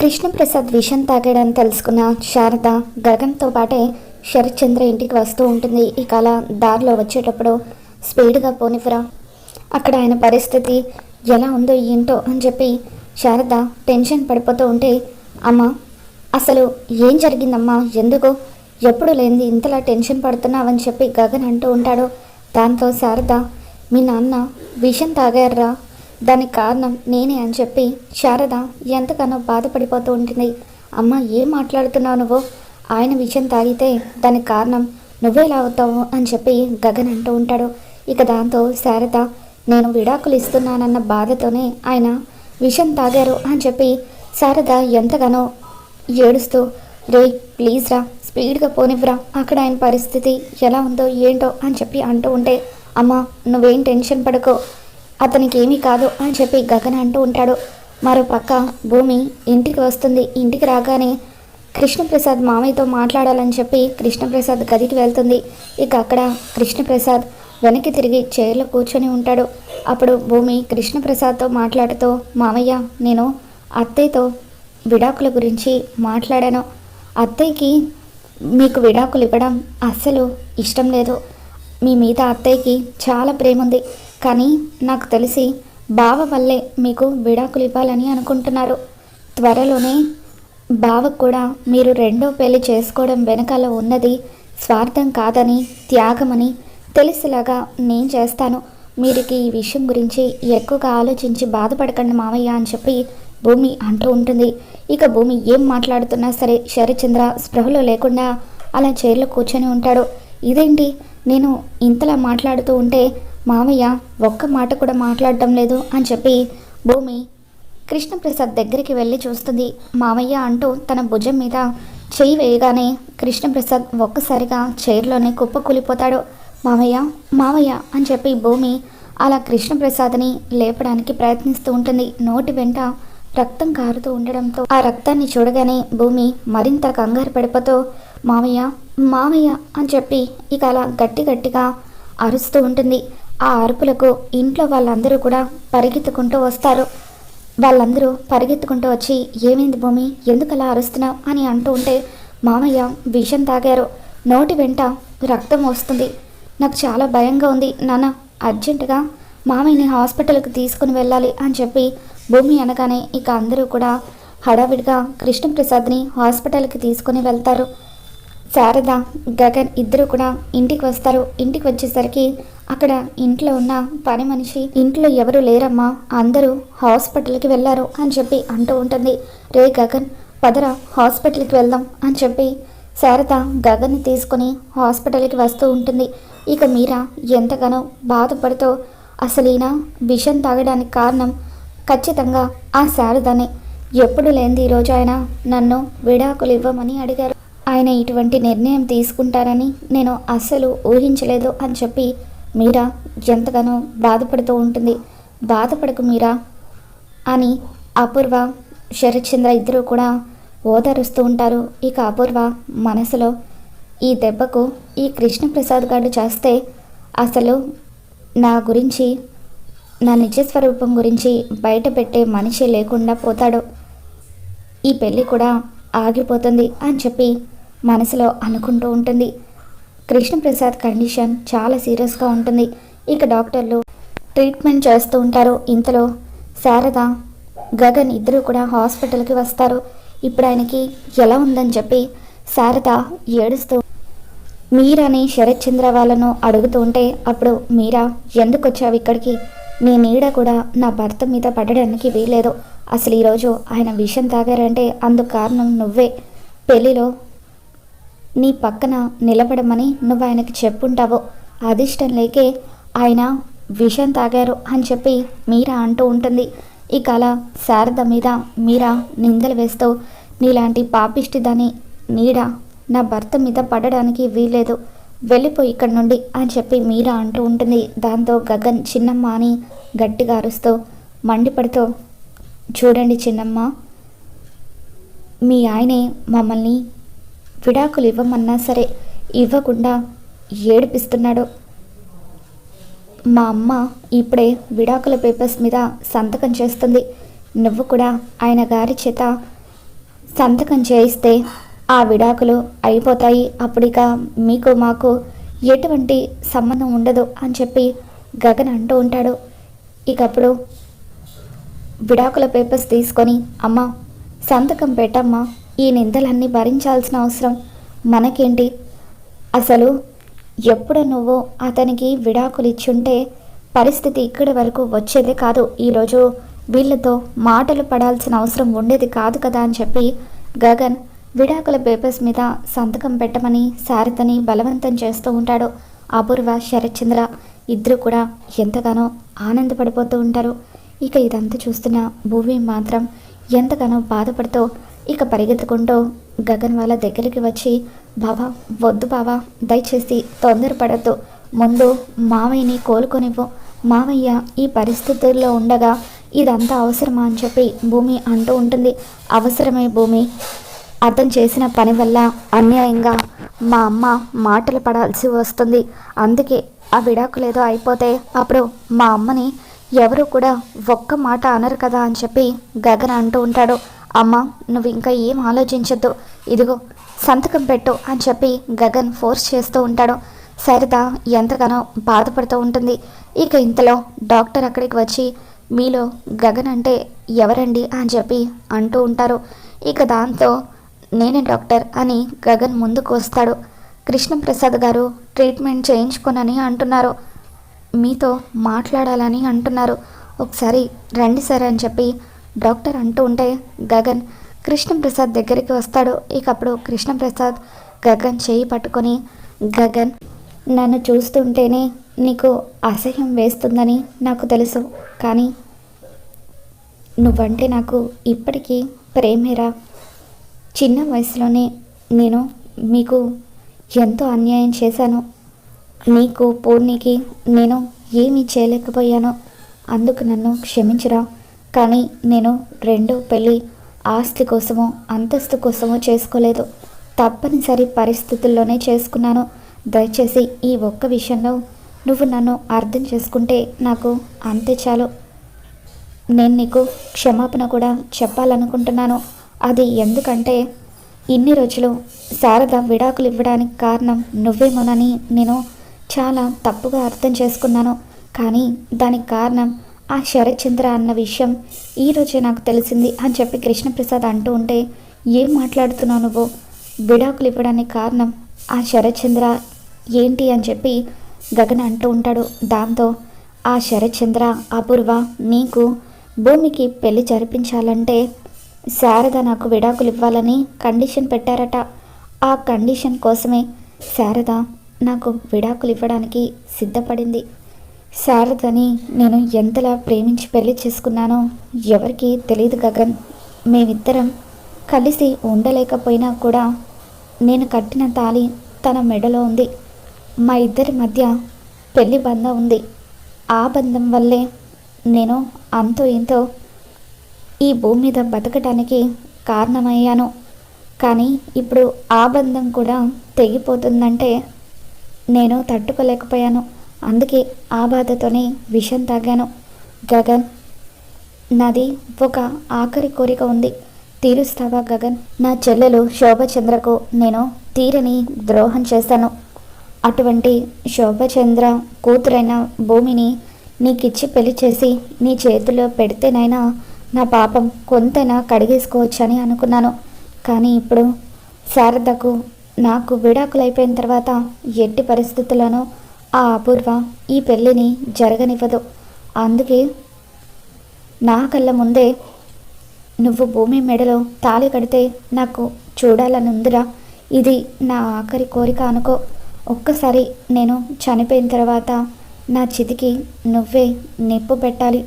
కృష్ణప్రసాద్ విషం తాగాడని తెలుసుకున్న శారద గగన్తో పాటే శరత్చంద్ర ఇంటికి వస్తూ ఉంటుంది. ఇక అలా దారిలో వచ్చేటప్పుడు స్పీడ్గా పోనివ్వరా? అక్కడ ఆయన పరిస్థితి ఎలా ఉందో ఏంటో అని చెప్పి శారద టెన్షన్ పడిపోతూ ఉంటే అమ్మ అసలు ఏం జరిగిందమ్మా? ఎందుకు? ఎప్పుడు లేనిది ఇంతలా టెన్షన్ పడుతున్నావని చెప్పి గగన్ అంటూ ఉంటాడు. దాంతో శారద మీ నాన్న విషం తాగారా? దానికి కారణం నేనే అని చెప్పి శారద ఎంతగానో బాధపడిపోతూ ఉంటుంది. అమ్మ ఏం మాట్లాడుతున్నావు? నువ్వు ఆయన విషయం తాగితే దానికి కారణం నువ్వేలా అవుతావు అని చెప్పి గగన్ అంటూ ఉంటాడు. ఇక దాంతో శారద నేను విడాకులు ఇస్తున్నానన్న బాధతోనే ఆయన విషం తాగారు అని చెప్పి శారద ఎంతగానో ఏడుస్తూ రే ప్లీజ్ రా స్పీడ్గా పోనివ్వరా అక్కడ ఆయన పరిస్థితి ఎలా ఉందో ఏంటో అని చెప్పి అంటూ ఉంటే అమ్మ నువ్వేం టెన్షన్ పడుకో అతనికి ఏమీ కాదు అని చెప్పి గగన్ అంటూ ఉంటాడు. మరో పక్క భూమి ఇంటికి వస్తుంది. ఇంటికి రాగానే కృష్ణప్రసాద్ మామయ్యతో మాట్లాడాలని చెప్పి కృష్ణప్రసాద్ గదికి వెళ్తుంది. ఇక అక్కడ కృష్ణప్రసాద్ వెనక్కి తిరిగి చైర్లో కూర్చొని ఉంటాడు. అప్పుడు భూమి కృష్ణప్రసాద్తో మాట్లాడుతూ మామయ్య నేను అత్తయ్యతో విడాకుల గురించి మాట్లాడాను. అత్తయ్యకి మీకు విడాకులు ఇవ్వడం అస్సలు ఇష్టం లేదు. మీ మీద అత్తయ్యకి చాలా ప్రేమ ఉంది కానీ నాకు తెలిసి బావ వల్లే మీకు విడాకులు ఇవ్వాలని అనుకుంటున్నారు. త్వరలోనే బావకు కూడా మీరు రెండో పెళ్ళి చేసుకోవడం వెనకాల ఉన్నది స్వార్థం కాదని త్యాగమని తెలిసేలాగా నేను చేస్తాను. మీరుకి ఈ విషయం గురించి ఎక్కువగా ఆలోచించి బాధపడకండి మామయ్య అని చెప్పి భూమి అంటూ ఉంటుంది. ఇక భూమి ఏం మాట్లాడుతున్నా సరే శరచంద్ర స్పృహలో లేకుండా అలా చైర్లో కూర్చొని ఉంటాడు. ఇదేంటి? నేను ఇంతలా మాట్లాడుతూ ఉంటే మామయ్య ఒక్క మాట కూడా మాట్లాడటం లేదు అని చెప్పి భూమి కృష్ణప్రసాద్ దగ్గరికి వెళ్ళి చూస్తుంది. మామయ్య అంటూ తన భుజం మీద చేయి వేయగానే కృష్ణప్రసాద్ ఒక్కసారిగా చైర్లోనే కుప్పకూలిపోతాడు. మామయ్య మామయ్య అని చెప్పి భూమి అలా కృష్ణప్రసాద్ని లేపడానికి ప్రయత్నిస్తూ ఉంటుంది. నోటి వెంట రక్తం కారుతూ ఉండడంతో ఆ రక్తాన్ని చూడగానే భూమి మరింత కంగారు పడిపోతూ మామయ్య మామయ్య అని చెప్పి ఇక అలా గట్టి గట్టిగా అరుస్తూ ఉంటుంది. ఆ అరుపులకు ఇంట్లో వాళ్ళందరూ కూడా పరిగెత్తుకుంటూ వస్తారు. వాళ్ళందరూ పరిగెత్తుకుంటూ వచ్చి ఏమైంది భూమి? ఎందుకు అలా అరుస్తున్నావు? అని అంటూ ఉంటే మామయ్య విషం తాగారు. నోటి వెంట రక్తం వస్తుంది. నాకు చాలా భయంగా ఉంది. నాన్న అర్జెంటుగా మామయ్యని హాస్పిటల్కి తీసుకుని వెళ్ళాలి అని చెప్పి భూమి అనగానే ఇక అందరూ కూడా హడావిడిగా కృష్ణప్రసాద్ని హాస్పిటల్కి తీసుకుని వెళ్తారు. శారద గగన్ ఇద్దరు కూడా ఇంటికి వస్తారు. ఇంటికి వచ్చేసరికి అక్కడ ఇంట్లో ఉన్న పని మనిషి ఇంట్లో ఎవరు లేరమ్మా అందరూ హాస్పిటల్కి వెళ్ళారు అని చెప్పి అంటూ ఉంటుంది. రే గగన్ పదరా హాస్పిటల్కి వెళ్దాం అని చెప్పి శారద గగన్ని తీసుకుని హాస్పిటల్కి వస్తూ ఉంటుంది. ఇక మీరా ఎంతగానో బాధపడుతూ అసలు ఈయన విషం తాగడానికి కారణం ఖచ్చితంగా ఆ శారదనే. ఎప్పుడు లేనిది ఈరోజు ఆయన నన్ను విడాకులు ఇవ్వమని అడిగారు. ఆయన ఇటువంటి నిర్ణయం తీసుకుంటారని నేను అస్సలు ఊహించలేదు అని చెప్పి మీరా ఎంతగానో బాధపడుతూ ఉంటుంది. బాధపడకు మీరా? అని అపూర్వ శరత్చంద్ర ఇద్దరూ కూడా ఓదారుస్తూ ఉంటారు. ఇక అపూర్వ మనసులో ఈ దెబ్బకు ఈ కృష్ణప్రసాద్ గారు చేస్తే అసలు నా గురించి నా నిజస్వరూపం గురించి బయట పెట్టే మనిషి లేకుండా పోతాడు. ఈ పెళ్ళి కూడా ఆగిపోతుంది అని చెప్పి మనసులో అనుకుంటూ ఉంటుంది. కృష్ణప్రసాద్ కండిషన్ చాలా సీరియస్గా ఉంటుంది. ఇక డాక్టర్లు ట్రీట్మెంట్ చేస్తూ ఉంటారు. ఇంతలో శారద గగన్ ఇద్దరు కూడా హాస్పిటల్కి వస్తారు. ఇప్పుడు ఆయనకి ఎలా ఉందని చెప్పి శారద ఏడుస్తూ మీరాని శరత్చంద్ర వాళ్ళను అడుగుతూ ఉంటే అప్పుడు మీరా ఎందుకు వచ్చావు ఇక్కడికి? నీ నీడ కూడా నా భర్త మీద పడడానికి వీలేదు అసలు ఈరోజు ఆయన విషం తాగారంటే అందుకు కారణం నువ్వే. పెళ్ళిలో నీ పక్కన నిలబడమని నువ్వు ఆయనకి చెప్పుంటావో అదిష్టం లేకే ఆయన విషం తాగారు అని చెప్పి మీరా అంటూ ఉంటుంది. ఇక అలా శారద మీద మీరా నిందలు వేస్తూ నీలాంటి పాపిష్టి దాని నీడ నా భర్త మీద పడడానికి వీల్లేదు వెళ్ళిపోయి ఇక్కడి నుండి అని చెప్పి మీరా అంటూ ఉంటుంది. దాంతో గగన్ చిన్నమ్మ అని గట్టిగా అరుస్తూ మండిపడుతూ చూడండి చిన్నమ్మ మీ ఆయనే మమ్మల్ని విడాకులు ఇవ్వమన్నా సరే ఇవ్వకుండా ఏడిపిస్తున్నాడు. మా అమ్మ ఇప్పుడే విడాకుల పేపర్స్ మీద సంతకం చేస్తుంది. నువ్వు కూడా ఆయన గారి చేత సంతకం చేయిస్తే ఆ విడాకులు అయిపోతాయి. అప్పుడిక మీకు మాకు ఎటువంటి సంబంధం ఉండదు అని చెప్పి గగన్ అంటూ ఉంటాడు. ఇకప్పుడు విడాకుల పేపర్స్ తీసుకొని అమ్మ సంతకం పెట్టమ్మా ఈ నిందలన్నీ భరించాల్సిన అవసరం మనకేంటి? అసలు ఎప్పుడు నువ్వు అతనికి విడాకులు ఇచ్చుంటే పరిస్థితి ఇక్కడి వరకు వచ్చేదే కాదు. ఈరోజు వీళ్ళతో మాటలు పడాల్సిన అవసరం ఉండేది కాదు కదా అని చెప్పి గగన్ విడాకుల పేపర్స్ మీద సంతకం పెట్టమని శారదని బలవంతం చేస్తూ ఉంటాడు. అపూర్వ శరత్చంద్ర ఇద్దరు కూడా ఎంతగానో ఆనందపడిపోతూ ఉంటారు. ఇక ఇదంతా చూస్తున్న భూమి మాత్రం ఎంతగానో బాధపడుతూ ఇక పరిగెత్తుకుంటూ గగన్ వాళ్ళ దగ్గరికి వచ్చి బావా వద్దు బావా దయచేసి తొందరపడద్దు. ముందు మావయ్యని కోలుకొనివ్వు. మావయ్య ఈ పరిస్థితుల్లో ఉండగా ఇదంతా అవసరమా అని చెప్పి భూమి అంటూ ఉంటుంది. అవసరమే భూమి. అతను చేసిన పని వల్ల అన్యాయంగా మా అమ్మ మాటలు పడాల్సి వస్తుంది. అందుకే ఆ విడాకులేదో అయిపోతే అప్పుడు మా అమ్మని ఎవరు కూడా ఒక్క మాట అనరు కదా అని చెప్పి గగన్ అంటూ ఉంటాడు. అమ్మ నువ్వు ఇంకా ఏం ఆలోచించొద్దు. ఇదిగో సంతకం పెట్టు అని చెప్పి గగన్ ఫోర్స్ చేస్తూ ఉంటాడు. సరిత ఎంతగానో బాధపడుతూ ఉంటుంది. ఇక ఇంతలో డాక్టర్ అక్కడికి వచ్చి మీలో గగన్ అంటే ఎవరండి? అని చెప్పి అంటూ ఉంటారు. ఇక దాంతో నేనే డాక్టర్ అని గగన్ ముందుకు వస్తాడు. కృష్ణప్రసాద్ గారు ట్రీట్మెంట్ చేయించుకోనని అంటున్నారు. మీతో మాట్లాడాలని అంటున్నారు. ఒకసారి రండి సార్ అని చెప్పి డాక్టర్ అంటూ ఉంటే గగన్ కృష్ణప్రసాద్ దగ్గరికి వస్తాడు. ఇక అప్పుడు కృష్ణప్రసాద్ గగన్ చేయి పట్టుకొని గగన్ నన్ను చూస్తుంటేనే నీకు అసహ్యం వేస్తుందని నాకు తెలుసు. కానీ నువ్వంటే నాకు ఇప్పటికీ ప్రేమేరా. చిన్న వయసులోనే నేను మీకు ఎంతో అన్యాయం చేశాను. నీకు పూర్ణికి నేను ఏమీ చేయలేకపోయాను. అందుకు నన్ను క్షమించరా. కానీ నేను రెండో పెళ్ళి ఆస్తి కోసమో అంతస్తు కోసమో చేసుకోలేదు. తప్పనిసరి పరిస్థితుల్లోనే చేసుకున్నాను. దయచేసి ఈ ఒక్క విషయంలో నువ్వు నన్ను అర్థం చేసుకుంటే నాకు అంతే చాలు. నేను నీకు క్షమాపణ కూడా చెప్పాలనుకుంటున్నాను. అది ఎందుకంటే ఇన్ని రోజులు శారద విడాకులు ఇవ్వడానికి కారణం నువ్వేమోనని నేను చాలా తప్పుగా అర్థం చేసుకున్నాను. కానీ దానికి కారణం ఆ శరత్చంద్ర అన్న విషయం ఈరోజే నాకు తెలిసింది అని చెప్పి కృష్ణప్రసాద్ అంటూ ఉంటే ఏం మాట్లాడుతున్నావు నువ్వు? విడాకులు ఇవ్వడానికి కారణం ఆ శరత్చంద్ర ఏంటి అని చెప్పి గగన్ అంటూ ఉంటాడు. దాంతో ఆ శరత్చంద్ర అపూర్వ నీకు భూమికి పెళ్ళి జరిపించాలంటే శారద నాకు విడాకులు ఇవ్వాలని కండిషన్ పెట్టారట. ఆ కండిషన్ కోసమే శారద నాకు విడాకులు ఇవ్వడానికి సిద్ధపడింది. శారదని నేను ఎంతలా ప్రేమించి పెళ్ళి చేసుకున్నానో ఎవరికీ తెలియదు గగన్. మేమిద్దరం కలిసి ఉండలేకపోయినా కూడా నేను కట్టిన తాళి తన మెడలో ఉంది. మా ఇద్దరి మధ్య పెళ్ళి బంధం ఉంది. ఆ బంధం వల్లే నేను అంతో ఇంతో ఈ భూమి మీద బతకటానికి కారణమయ్యాను. కానీ ఇప్పుడు ఆ బంధం కూడా తెగిపోతుందంటే నేను తట్టుకోలేకపోయాను. అందుకే ఆ బాధతోనే విషం తాగాను. గగన్ నాది ఒక ఆఖరి కోరిక ఉంది. తీరుస్తావా గగన్? నా చెల్లెలు శోభచంద్రకు నేను తీరని ద్రోహం చేశాను అటువంటి శోభచంద్ర కూతురైన భూమిని నీకిచ్చి పెళ్ళి చేసి నీ చేతిలో పెడితేనైనా నా పాపం కొంతైనా కడిగేసుకోవచ్చని అనుకున్నాను. కానీ ఇప్పుడు శారదకు నాకు విడాకులు అయిపోయిన తర్వాత ఎట్టి పరిస్థితుల్లోనూ ఆ అపూర్వ ఈ పెళ్ళిని జరగనివ్వదు. అందుకే నా కళ్ళ ముందే నువ్వు భూమి మెడలో తాళి కడితే నాకు చూడాలని ఉందిరా ఇది నా ఆఖరి కోరిక అనుకో. ఒక్కసారి నేను చనిపోయిన తర్వాత నా చితికి నువ్వే నిప్పు పెట్టాలి.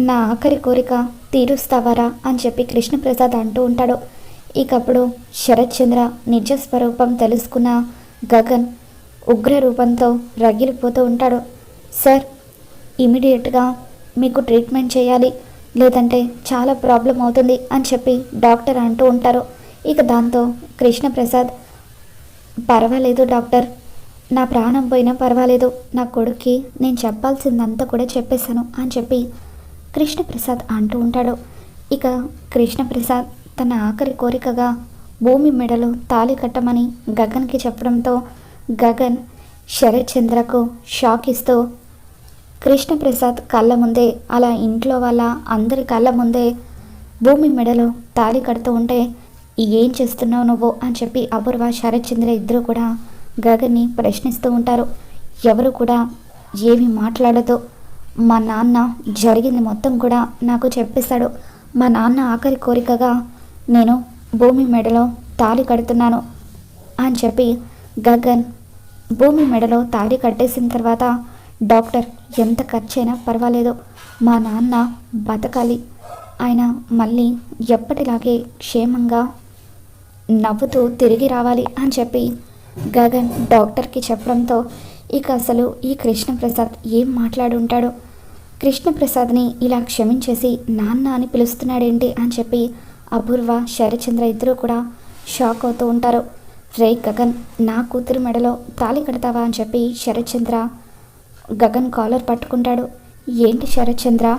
నా ఆఖరి కోరిక తీరుస్తావారా అని చెప్పి కృష్ణప్రసాద్ అంటూ ఉంటాడు. ఇకప్పుడు శరత్చంద్ర నిజ స్వరూపం తెలుసుకున్న గగన్ ఉగ్ర రూపంతో రగిలిపోతూ ఉంటాడు. సార్ ఇమీడియట్గా మీకు ట్రీట్మెంట్ చేయాలి లేదంటే చాలా ప్రాబ్లం అవుతుంది అని చెప్పి డాక్టర్ అంటూ ఉంటారు. ఇక దాంతో కృష్ణప్రసాద్ పర్వాలేదు డాక్టర్ నా ప్రాణం పోయినా పర్వాలేదు నా కొడుక్కి నేను చెప్పాల్సిందంతా కూడా చెప్పేశాను అని చెప్పి కృష్ణప్రసాద్ అంటూ ఉంటాడు. ఇక కృష్ణప్రసాద్ తన ఆఖరి కోరికగా భూమి మెడలో తాళి కట్టమని గగన్కి చెప్పడంతో గగన్ శరత్ చంద్రకు షాక్ ఇస్తూ కృష్ణప్రసాద్ కళ్ళ ముందే అలా ఇంట్లో వాళ్ళ అందరి కళ్ళ ముందే భూమి మెడలో తాళి కడుతూ ఉంటే ఏం చేస్తున్నావు నువ్వు? అని చెప్పి అపూర్వ శరత్చంద్ర ఇద్దరు కూడా గగన్ని ప్రశ్నిస్తూ ఉంటారు. ఎవరు కూడా ఏమీ మాట్లాడదు. మా నాన్న జరిగింది మొత్తం కూడా నాకు చెప్పేశాడు. మా నాన్న ఆఖరి కోరికగా నేను భూమి మెడలో తాళి కడుతున్నాను అని చెప్పి గగన్ భూమి మెడలో తాళి కట్టేసిన తర్వాత డాక్టర్ ఎంత ఖర్చైనా పర్వాలేదు. మా నాన్న బతకాలి. ఆయన మళ్ళీ ఎప్పటిలాగే క్షేమంగా నవ్వుతూ తిరిగి రావాలి అని చెప్పి గగన్ డాక్టర్కి చెప్పడంతో ఇక అసలు ఈ కృష్ణప్రసాద్ ఏం మాట్లాడుంటాడు? కృష్ణప్రసాద్ని ఇలా క్షమించేసి నాన్న అని పిలుస్తున్నాడేంటి అని చెప్పి అపూర్వ శరచంద్ర ఇద్దరూ కూడా షాక్ అవుతూ ఉంటారు. రే గగన్ నా కూతురు మెడలో తాళి కడతావా అని చెప్పి శరత్చంద్ర గగన్ కాలర్ పట్టుకుంటాడు. ఏంటి శరత్చంద్ర?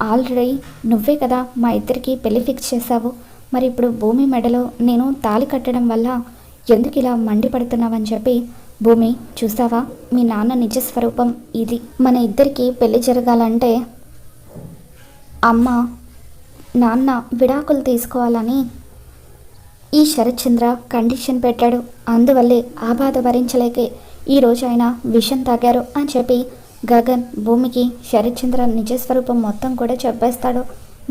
ఆల్రెడీ నువ్వే కదా మా ఇద్దరికి పెళ్ళి ఫిక్స్ చేశావు. మరి ఇప్పుడు భూమి మెడలో నేను తాళి కట్టడం వల్ల ఎందుకు ఇలా మండిపడుతున్నావని చెప్పి భూమి చూసావా మీ నాన్న నిజ స్వరూపం ఇది. మన ఇద్దరికి పెళ్ళి జరగాలంటే అమ్మ నాన్న విడాకులు తీసుకోవాలని ఈ శరత్చంద్ర కండిషన్ పెట్టాడు. అందువల్లే ఆ బాధ భరించలేకే ఈరోజు ఆయన విషం తాగారు అని చెప్పి గగన్ భూమికి శరత్చంద్ర నిజస్వరూపం మొత్తం కూడా చెప్పేస్తాడు.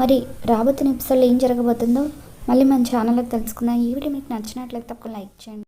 మరి రాబోతున్న ఎపిసోడ్లో ఏం జరగబోతుందో మళ్ళీ మన ఛానల్లో తెలుసుకుందాం. ఈ వీడియో మీకు నచ్చినట్లయితే తప్పకుండా లైక్ చేయండి.